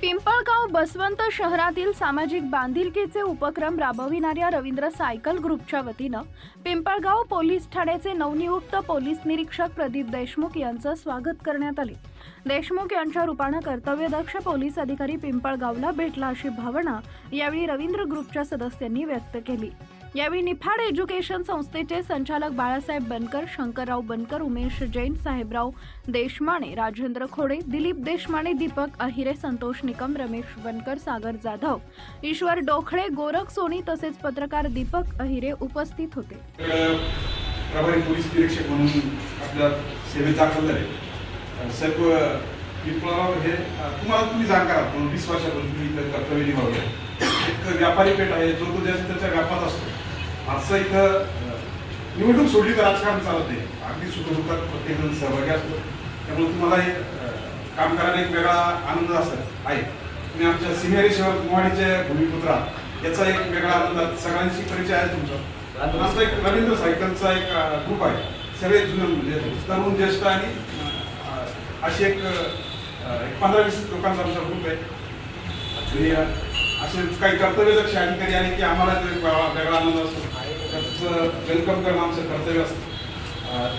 पिंपळगाव बसवंत शहरातील सामाजिक बांधिलकीचे उपक्रम राबविणाऱ्या रवींद्र सायकल ग्रुपच्या वतीनं पिंपळगाव पोलीस ठाण्याचे नवनियुक्त पोलीस निरीक्षक प्रदीप देशमुख यांचं स्वागत करण्यात आले. देशमुख यांच्या रूपानं कर्तव्यदक्ष पोलीस अधिकारी पिंपळगावला भेटला अशी भावना यावेळी रवींद्र ग्रुपच्या सदस्यांनी व्यक्त केली. यावेळी निफाड एज्युकेशन संस्थेचे संचालक बाळासाहेब बनकर शंकरराव बनकर उमेश जैन साहेबराव देशमाने राजेंद्र खोडे दिलीप देशमाने दीपक अहिरे संतोष निकम रमेश बनकर सागर जाधव ईश्वर डोखळे गोरख सोनी तसेच पत्रकार दीपक अहिरे उपस्थित होते. प्रभारी पोलीस निरीक्षक म्हणून आपल्या सेवेत दाखल झाले. साहेब पिंपळगाव हे तुम्हाला तुम्ही जाणकार आहात म्हणून वीस वर्षापासून तुम्ही कर्तव्य निभावलं. एक व्यापारी पेठ आहे जो तो ज्याच्या त्याच्या व्यापात असतो. असं इथं निवडणूक सोडली तर राजकारण चालत नाही. अगदी सुखदुःखात प्रत्येक जण सहभागी असतो. त्यामुळे तुम्हाला हे काम करायला एक वेगळा आनंद असत आहे. तुम्ही आमच्या सिनियरेश्वर मोहाडीचे भूमिपुत्र आहात. याचा एक वेगळा आनंद सगळ्यांशी परिचय आहे तुमचा. असं एक रवींद्र सायकलचा एक ग्रुप आहे. सगळे जुने म्हणजे तरुण ज्येष्ठ आणि अशी एक एक पंधरा वीस लोकांचा आमचा ग्रुप आहे. आणि असे काही कर्तव्यदक्ष अधिकारी आले की आम्हाला ते वेगळा आनंद असतो. वेलकम करणं आमचं कर्तव्य असतं अं,